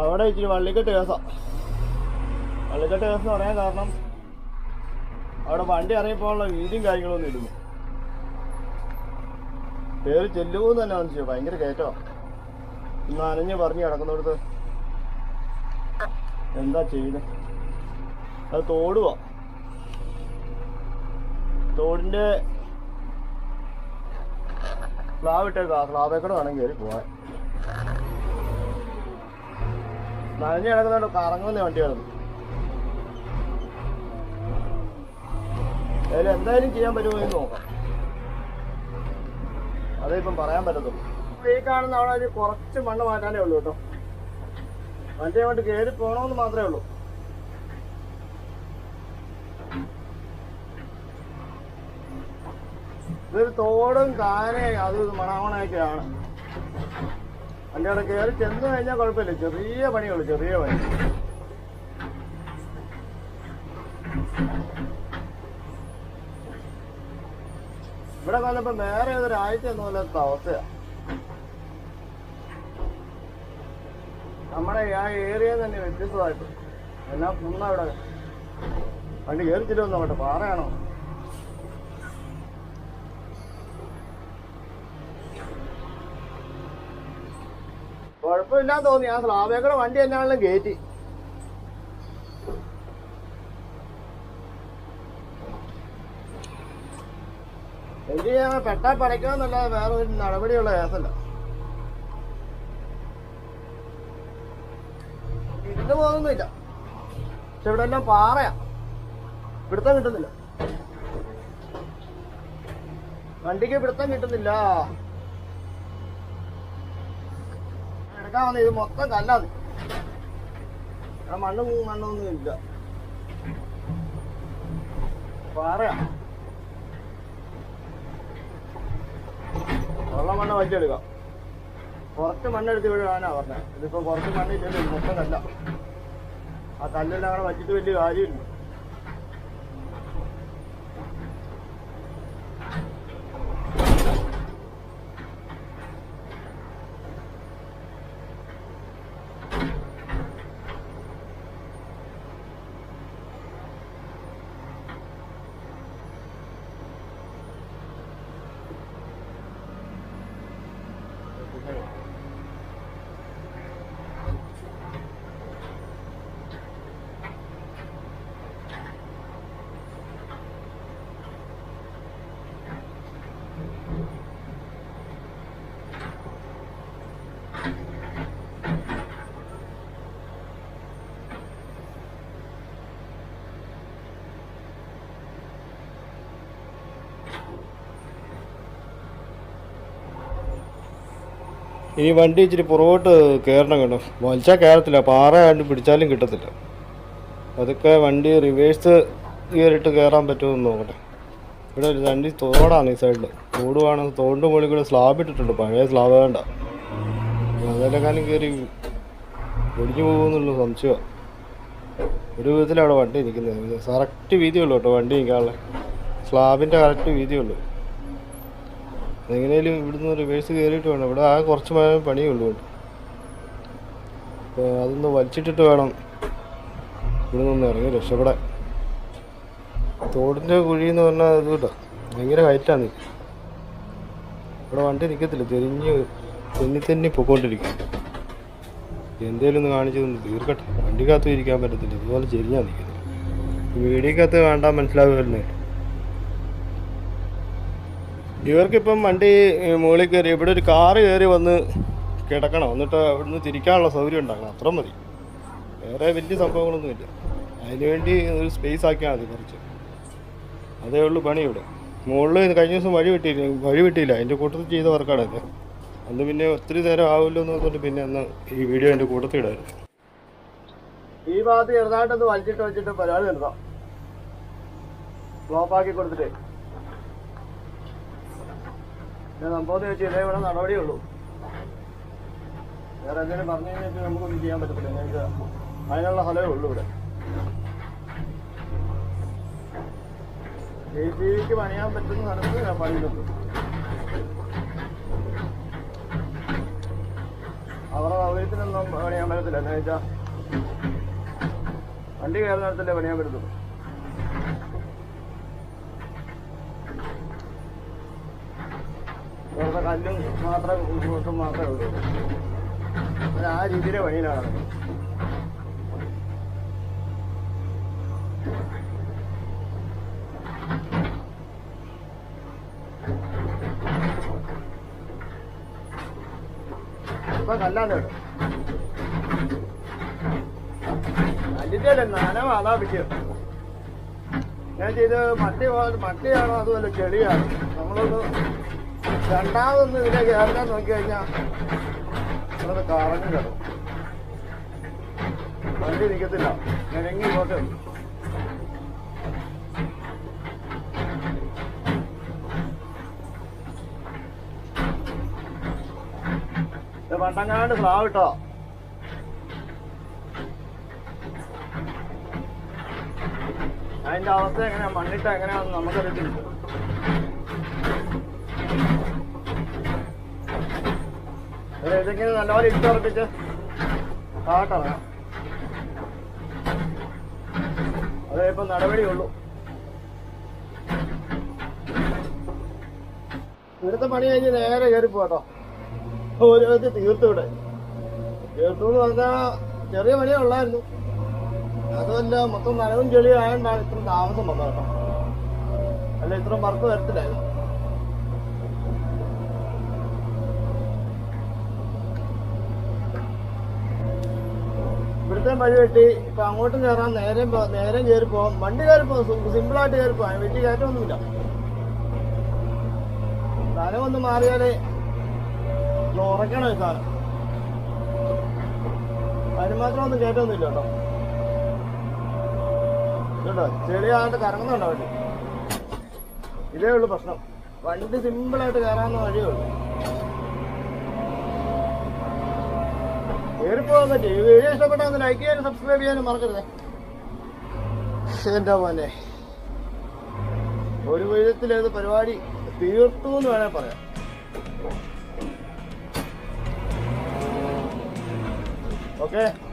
അവിടെ ഇച്ചിരി വള്ളിക്കെട്ട് കേസാ. വള്ളിക്കെട്ട് കേസ് പറയാൻ കാരണം അവിടെ വണ്ടി ഇറങ്ങിപ്പോലുള്ള വീതിയും കാര്യങ്ങളൊന്നും ഇടുന്നു. പേര് ചെല്ലുമോ തന്നെ മനസ്സിലാ ഭയങ്കര കയറ്റോ ഇന്ന് അനഞ്ഞ് പറഞ്ഞു കിടക്കുന്നിടത്ത് എന്താ ചെയ്യുന്നത് അത് തോടുവാ. തോടിന്റെ സ്ലാബ് ഇട്ടേക്കാ. സ്ലാബേക്കൂടെ വേണം കയറി പോവാൻ. നനഞ്ഞ് കിടക്കുന്നുണ്ട് കറങ്ങുന്ന വണ്ടി കിടന്നു അതിൽ എന്തായാലും ചെയ്യാൻ പറ്റുമോ എന്ന് നോക്കാം. അതേ ഇപ്പം പറയാൻ പറ്റത്തുള്ളൂ. ഈ കാണുന്ന അവിടെ ഒരു കുറച്ച് മണ്ണ് മാറ്റാനേ ഉള്ളൂ കേട്ടോ. വണ്ടി അങ്ങോട്ട് കയറി പോകണമെന്ന് മാത്രമേ ഉള്ളൂ. ഇതൊരു തോടും കാനയും അത് മണാമണയൊക്കെയാണ്. വണ്ടി അവിടെ കയറി ചെന്ന് കഴിഞ്ഞാൽ കുഴപ്പമില്ല. ചെറിയ പണിയുള്ളൂ ചെറിയ പണി. ഇവിടെ കാലപ്പോ വേറെ ഏതൊരാഴ്ച ഒന്നുമില്ലാത്ത അവസ്ഥയാ. നമ്മുടെ ആ ഏരിയ തന്നെ വ്യത്യസ്തമായിട്ട്. എല്ലാം ഫുള്ള ഇവിടെ? വണ്ടി കയറിച്ചിട്ട് വന്നോട്ടെ പാറയാണോ? കുഴപ്പമില്ലാന്ന് തോന്നി. ആ സ്ലാബേക്കടെ വണ്ടി എന്നാണെങ്കിലും കയറ്റി എന്ത് ചെയ്യാൻ പെട്ടാ പടയ്ക്കാന്നല്ലാതെ വേറെ ഒരു നടപടിയുള്ള കേസല്ല. ഇരുന്ന് പോകുന്നില്ല. പക്ഷെ ഇവിടെ എല്ലാം പാറയാ. പിടുത്തം കിട്ടുന്നില്ല. വണ്ടിക്ക് പിടുത്തം കിട്ടുന്നില്ല. വന്ന ഇത് മൊത്തം കല്ലാന്ന് ഇവിടെ മണ്ണും മണ്ണൊന്നും ഇല്ല. പാറയാ. ഉള്ള മണ്ണ് വലിച്ചെടുക്കാം കുറച്ച് മണ്ണെടുത്ത് വിടാനാ പറഞ്ഞത് ഇതിപ്പോ കുറച്ച് മണ്ണ് ഇട്ടിട്ട് മൊത്തം കല്ല ആ കല്ലെല്ലാം അങ്ങനെ വച്ചിട്ട് വലിയ കാര്യമില്ല. ഈ വണ്ടി ഇച്ചിരി പുറകോട്ട് കയറണം കേട്ടോ. വലിച്ചാൽ കയറത്തില്ല. പാറ ആണ്ട് പിടിച്ചാലും കിട്ടത്തില്ല. അതൊക്കെ വണ്ടി റിവേഴ്സ് കയറിയിട്ട് കയറാൻ പറ്റുമെന്ന് നോക്കട്ടെ ഇവിടെ ഒരു വണ്ടി തോടാണ് ഈ സൈഡിൽ തോടുവാണ് തോടിന്റെ മുകളിൽ കൂടെ സ്ലാബ് ഇട്ടിട്ടുണ്ട്. പഴയ സ്ലാബ് വേണ്ട. അതിലെക്കാനും കയറി ഒടിഞ്ഞു പോകുന്നുള്ള സംശയമാണ് ഒരു വിധത്തിലാണ് വണ്ടി നിൽക്കുന്നത്. കറക്റ്റ് വീതിയുള്ളൂ കേട്ടോ വണ്ടി നിൽക്കാനുള്ള. സ്ലാബിന്റെ കറക്റ്റ് വീതിയുള്ളൂ എങ്ങനെയാലും ഇവിടുന്ന് റിവേഴ്സ് കയറിയിട്ട് വേണം. ഇവിടെ ആ കുറച്ച് മഴ പണിയേ ഉള്ളൂ അപ്പോൾ അതൊന്ന് വലിച്ചിട്ടിട്ട് വേണം ഇവിടെ നിന്ന് ഇറങ്ങി രക്ഷപ്പെടാൻ. തോടിന്റെ കുഴി എന്ന് പറഞ്ഞാൽ അത് കേട്ടോ ഭയങ്കര ഹൈറ്റാണ് ഇവിടെ വണ്ടി നിൽക്കത്തില്ല തെരിഞ്ഞ് തെന്നി തെന്നി പൊക്കോണ്ടിരിക്കും. എന്തേലും ഒന്ന് കാണിച്ചു തന്നു തീർക്കട്ടെ. വണ്ടിക്കകത്ത് ഇരിക്കാൻ പറ്റത്തില്ല ഇതുപോലെ ചെരിഞ്ഞാൽ നിൽക്കുന്നത് വീടിക്കകത്ത് വേണ്ടാൻ മനസ്സിലാവുമല്ലേ. ഇവർക്കിപ്പം വണ്ടി മുകളിൽ കയറി ഇവിടെ ഒരു കാറ് കയറി വന്ന് കിടക്കണം. എന്നിട്ട് അവിടുന്ന് തിരിക്കാനുള്ള സൗകര്യം ഉണ്ടാക്കണം. അത്ര മതി. വേറെ വലിയ സംഭവങ്ങളൊന്നുമില്ല അതിനുവേണ്ടി ഒരു സ്പേസ് ആക്കിയാൽ മതി കുറച്ച്. അതേ ഉള്ളൂ പണി ഇവിടെ. മുകളിൽ കഴിഞ്ഞ ദിവസം വഴി വിട്ടില്ല വഴി വിട്ടില്ല അതിന്റെ കൂട്ടത്തിൽ ചെയ്ത വർക്കാണ് അന്ന് പിന്നെ ഒത്തിരി നേരം ആവില്ലോ എന്ന് പറഞ്ഞിട്ട് പിന്നെ അന്ന് ഈ വീഡിയോ എന്റെ കൂട്ടത്തിൽ ഇടായിരുന്നു. ഈ ഭാഗത്ത് ചെറുതായിട്ടൊന്ന് വലിച്ചിട്ട് വെച്ചിട്ട് പരിപാടി നിർത്താം ഫ്ലോപ്പാക്കി കൊടുത്തിട്ടേ. സംഭവം വെച്ച് ഇതേ ഇവിടെ നടപടിയുള്ളൂ. വേറെ എന്തെങ്കിലും പറഞ്ഞു കഴിഞ്ഞാൽ നമുക്കൊന്നും ചെയ്യാൻ പറ്റത്തില്ല. ഞങ്ങൾക്ക് അതിനുള്ള ഫലമേ ഉള്ളൂ ഇവിടെ. ജെ സി ബിക്ക് പണിയാൻ പറ്റുന്ന സ്ഥലത്ത് ഞാൻ പണിയുന്നുണ്ട്. അവരുടെ സൗകര്യത്തിനൊന്നും പണിയാൻ പറ്റത്തില്ല. എന്താ വെച്ചാ വണ്ടി കയറുന്നിടത്തല്ലേ പണിയാൻ പറ്റത്തുള്ളൂ. കല്ലും മാത്രം ഇങ്ങോട്ടും മാത്രമേ ഉള്ളൂ. ആ രീതിയിലെ പണിയിലാണ്. ഇപ്പൊ കല്ലാണ്ട് കേട്ടോ. കല്ലിന്റെ അല്ലേ നനവാ അതാ വിജയം ഞാൻ ചെയ്ത് മട്ടി മട്ടിയാണോ അതുമല്ല ചെളിയാണ് നമ്മളൊന്ന് രണ്ടാമതൊന്ന് ഇതിനെ കയറാൻ നോക്കി കഴിഞ്ഞാൽ നിങ്ങളത് കറങ്ങും കിടക്കും വണ്ടി നിൽക്കത്തില്ല നിരങ്ങി ഇത് പണ്ടങ്ങാണ്ട് ഫ്ലാവ് ഇട്ടോ? അതിന്റെ അവസ്ഥ എങ്ങനെയാ? മണ്ണിട്ട് എങ്ങനെയാണെന്ന് നമുക്കറിയത്തില്ല ഒരു ഇതെങ്ങനെ നല്ലപോലെ ഇട്ടുറപ്പിച്ച് കാട്ടറങ്ങാം അതേ ഇപ്പൊ നടപടിയുള്ളൂ. ഇവിടുത്തെ പണി കഴിഞ്ഞ് നേരെ കയറി പോട്ടോ ഒരു തീർത്തു ഇവിടെ. തീർത്തു എന്ന് പറഞ്ഞാൽ ചെറിയ പണിയേ ഉള്ളായിരുന്നു. അതുമല്ല മൊത്തം നനവും ചെളിയും ആയതുകൊണ്ടാണ് ഇത്ര താമസം വന്നത് കേട്ടോ. അല്ല ഇത്ര വർക്ക് വരത്തില്ലായിരുന്നു. ഇവിടുത്തെ വഴി വെട്ടി ഇപ്പൊ അങ്ങോട്ടും കയറാൻ നേരെ നേരെ കയറി പോകാം വണ്ടി കയറി സിമ്പിൾ ആയിട്ട് കയറി പോകാം വെട്ടി കയറ്റമൊന്നുമില്ല. സ്ഥലം ഒന്ന് മാറിയാലേ ഉറക്കണം ഈ സാധനം അതിന് മാത്രം ഒന്നും കയറ്റമൊന്നുമില്ല കേട്ടോ. കേട്ടോ ചെളിയായിട്ട് കറങ്ങുന്നുണ്ടോ വണ്ടി ഇതേ ഉള്ളു പ്രശ്നം. വണ്ടി സിമ്പിളായിട്ട് കയറാവുന്ന വഴിയേ ഉള്ളൂ. കയറിപ്പോകാൻ ഒന്ന് ലൈക്ക് ചെയ്യാനും സബ്സ്ക്രൈബ് ചെയ്യാനും മറക്കരുത്. മോനെ. ഒരു വിധത്തിൽ ഇത് പരിപാടി തീർത്തു എന്ന് പറയാം. ഓക്കെ